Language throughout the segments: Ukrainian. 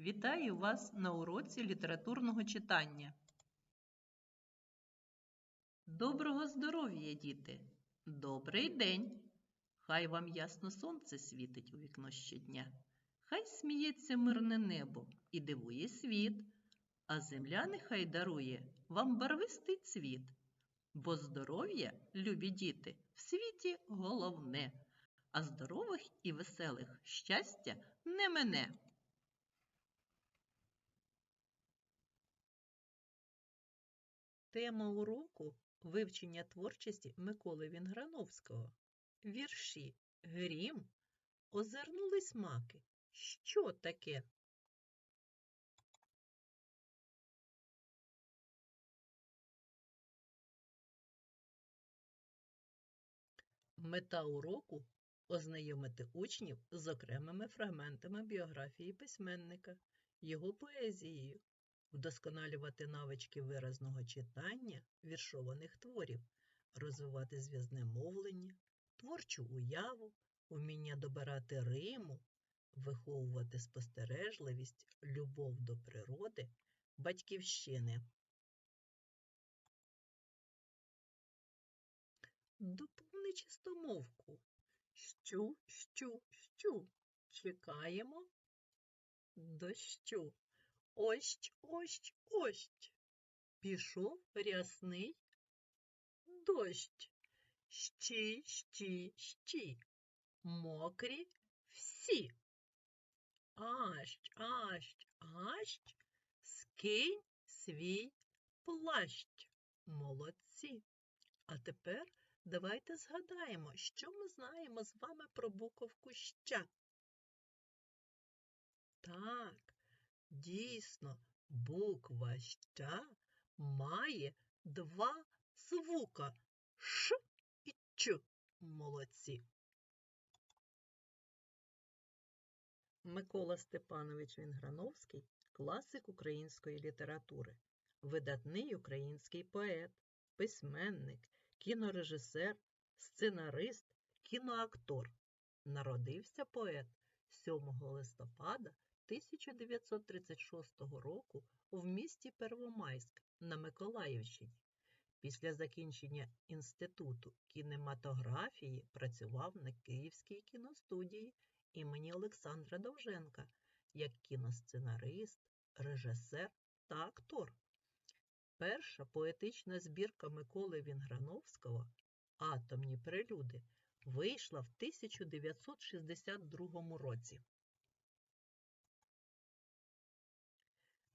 Вітаю вас на уроці літературного читання. Доброго здоров'я, діти! Добрий день! Хай вам ясно сонце світить у вікно щодня. Хай сміється мирне небо і дивує світ, а земля нехай дарує вам барвистий цвіт. Бо здоров'я, любі діти, в світі головне, а здорових і веселих щастя не мене. Тема уроку вивчення творчості Миколи Вінграновського. Вірші Грім. Озирнулись маки. Що таке? Мета уроку ознайомити учнів з окремими фрагментами біографії письменника, його поезією, вдосконалювати навички виразного читання віршованих творів, розвивати зв'язне мовлення, творчу уяву, уміння добирати риму, виховувати спостережливість, любов до природи, батьківщини. Доповни чистомовку. Щу, щу, щу. Чекаємо дощу. Ощ, ощ, ощ. Пішов рясний дощ. Щі, щі, щі. Мокрі всі. Ащ, ащ, ащ. Скинь свій плащ. Молодці. А тепер давайте згадаємо, що ми знаємо з вами про буковку ща. Так, дійсно, буква ща має два звука Ш і Ч. Молодці. Микола Степанович Вінграновський класик української літератури, видатний український поет, письменник, кінорежисер, сценарист, кіноактор. Народився поет 7 листопада 1936 року в місті Первомайськ на Миколаївщині. Після закінчення Інституту кінематографії працював на Київській кіностудії імені Олександра Довженка як кіносценарист, режисер та актор. Перша поетична збірка Миколи Вінграновського Атомні прелюди вийшла в 1962 році.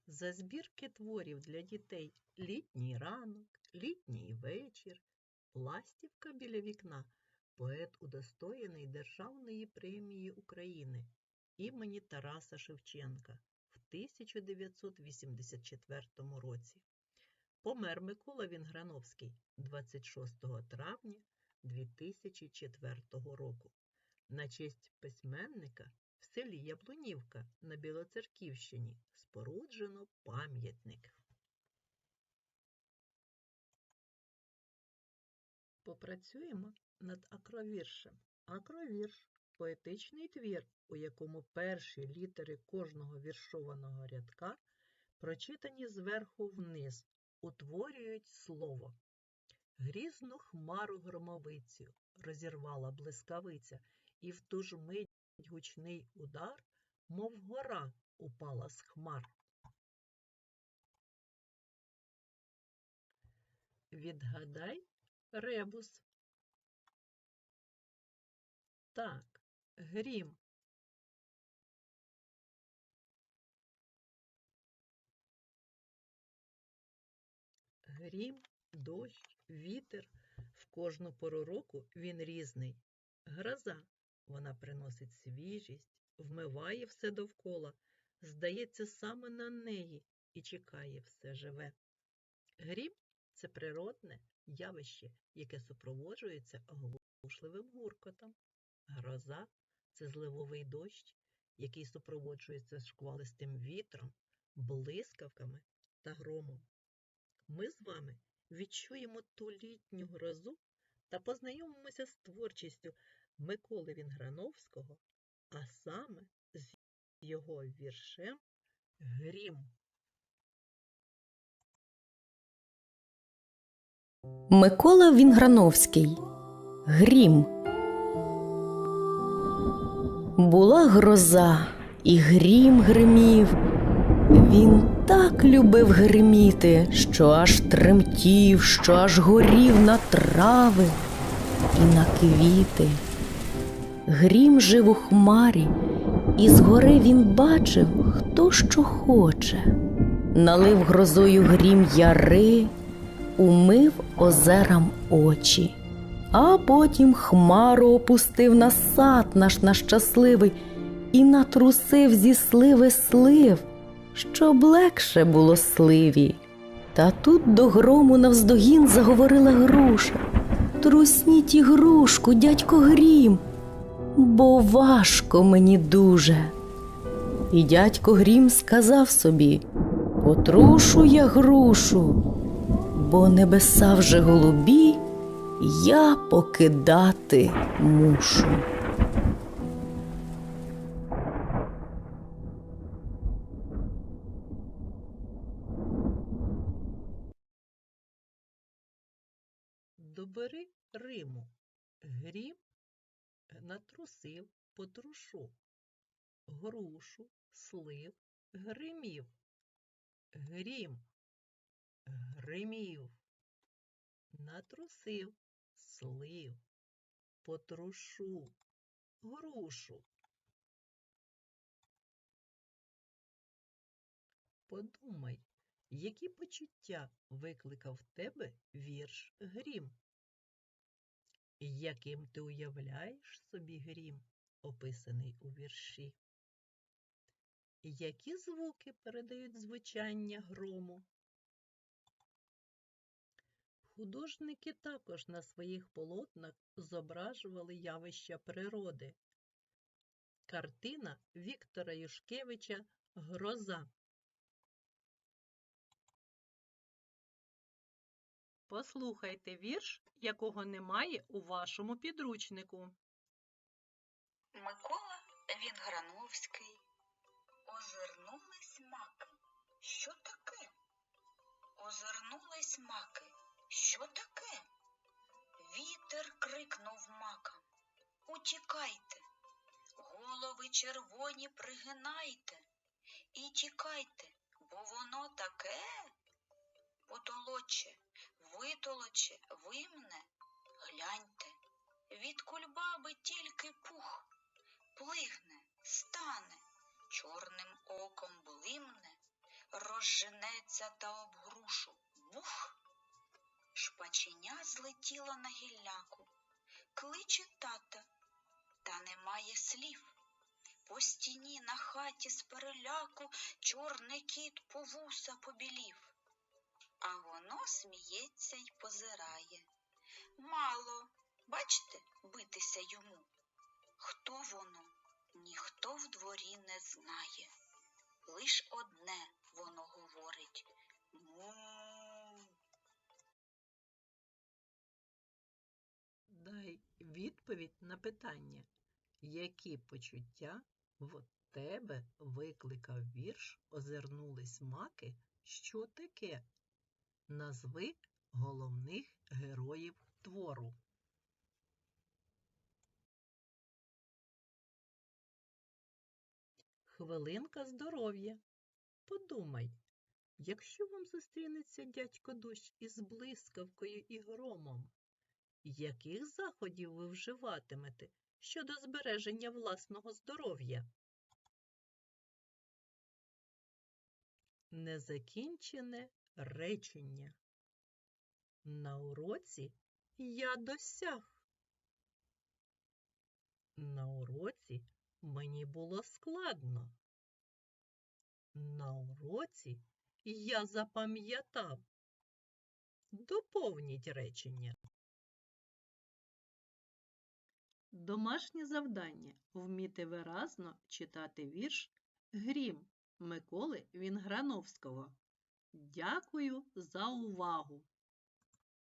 За збірки творів для дітей Літній ранок, Літній вечір, Ластівка біля вікна поет удостоєний Державної премії України імені Тараса Шевченка в 1984 році. Помер Микола Вінграновський 26 травня 2004 року. На честь письменника в селі Яблунівка на Білоцерківщині споруджено пам'ятник. Попрацюємо над акровіршем. Акровірш поетичний твір, у якому перші літери кожного віршованого рядка прочитані зверху вниз, утворюють слово. Грізну хмару громовицю розірвала блискавиця, і в ту ж мить гучний удар, мов гора упала з хмар. Відгадай ребус. Так, грім. Грім, дощ, вітер. В кожну пору року він різний. Гроза. Вона приносить свіжість, вмиває все довкола, здається, саме на неї і чекає все живе. Грім це природне явище, яке супроводжується оглушливим гуркотом. Гроза це зливовий дощ, який супроводжується шквалистим вітром, блискавками та громом. Ми з вами відчуємо ту літню грозу та познайомимося з творчістю Миколи Вінграновського, а саме з його віршем Грім. Микола Вінграновський Грім Була гроза, і грім гримів. Він так любив гриміти, що аж тремтів, що аж горів на трави і на квіти. Грім жив у хмарі, і згори він бачив, хто що хоче. Налив грозою грім яри, умив озерам очі, а потім хмару опустив на сад наш нащасливий і натрусив зі сливи слив, щоб легше було сливі. Та тут до грому навздогін заговорила груша. Трусніть і грушку, дядько Грім, бо важко мені дуже. І дядько Грім сказав собі: Потрушу я грушу, бо небеса вже голубі, я покидати мушу. Натрусив, потрушу. Грушу, слив, гримів. Грім, гримів. Натрусив, слив, потрушу, грушу. Подумай, які почуття викликав в тебе вірш Грім? Яким ти уявляєш собі грім, описаний у вірші? Які звуки передають звучання грому? Художники також на своїх полотнах зображували явища природи. Картина Віктора Юшкевича Гроза. Послухайте вірш, якого немає у вашому підручнику. Микола Вінграновський. Озирнулись маки. Що таке? Озирнулись маки. Що таке? Вітер крикнув макам. Утікайте, голови червоні пригинайте і тікайте, бо воно таке потолоче, витолоче, вимне. Гляньте, від кульбаби тільки пух, плигне, стане, чорним оком блимне, розженеться та об грушу. Бух! Шпаченя злетіла на гілляку, кличе тата, та немає слів. По стіні на хаті з переляку чорний кіт по вуса побілів. Сміється й позирає. Мало, бачите, битися йому. Хто воно, ніхто в дворі не знає. Лиш одне воно говорить му. Дай відповідь на питання, які почуття в тебе викликав вірш Озирнулись маки, що таке? Назви головних героїв твору. Хвилинка здоров'я. Подумай, якщо вам зустрінеться дядько дощ із блискавкою і громом, яких заходів ви вживатимете щодо збереження власного здоров'я? Незакінчене речення. На уроці я досяг. На уроці мені було складно. На уроці я запам'ятав. Доповніть речення. Домашнє завдання вміти виразно читати вірш Грім Миколи Вінграновського. Дякую за увагу!